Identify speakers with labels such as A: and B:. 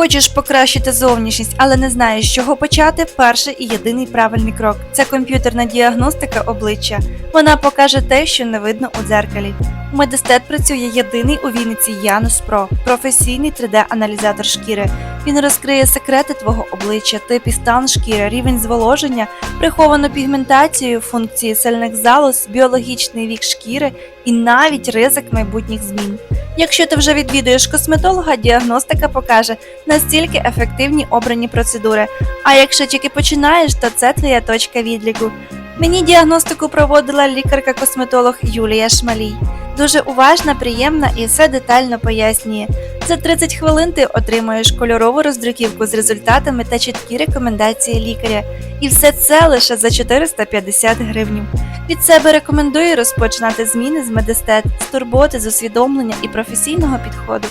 A: Хочеш покращити зовнішність, але не знаєш, з чого почати. Перший і єдиний правильний крок це комп'ютерна діагностика обличчя. Вона покаже те, що не видно у дзеркалі. У Медестет працює єдиний у Вінниці Янус Про, професійний 3D-аналізатор шкіри. Він розкриє секрети твого обличчя, тип і стан шкіри, рівень зволоження, приховану пігментацію, функції сильних залоз, біологічний вік шкіри і навіть ризик майбутніх змін. Якщо ти вже відвідуєш косметолога, діагностика покаже настільки ефективні обрані процедури. А якщо тільки починаєш, то це твоя точка відліку. Мені діагностику проводила лікарка-косметолог Юлія Шмалій. Дуже уважна, приємна і все детально пояснює. За 30 хвилин ти отримуєш кольорову роздруківку з результатами та чіткі рекомендації лікаря. І все це лише за 450 гривень. Від себе рекомендую розпочинати зміни з медестет, з турботи, з усвідомлення і професійного підходу.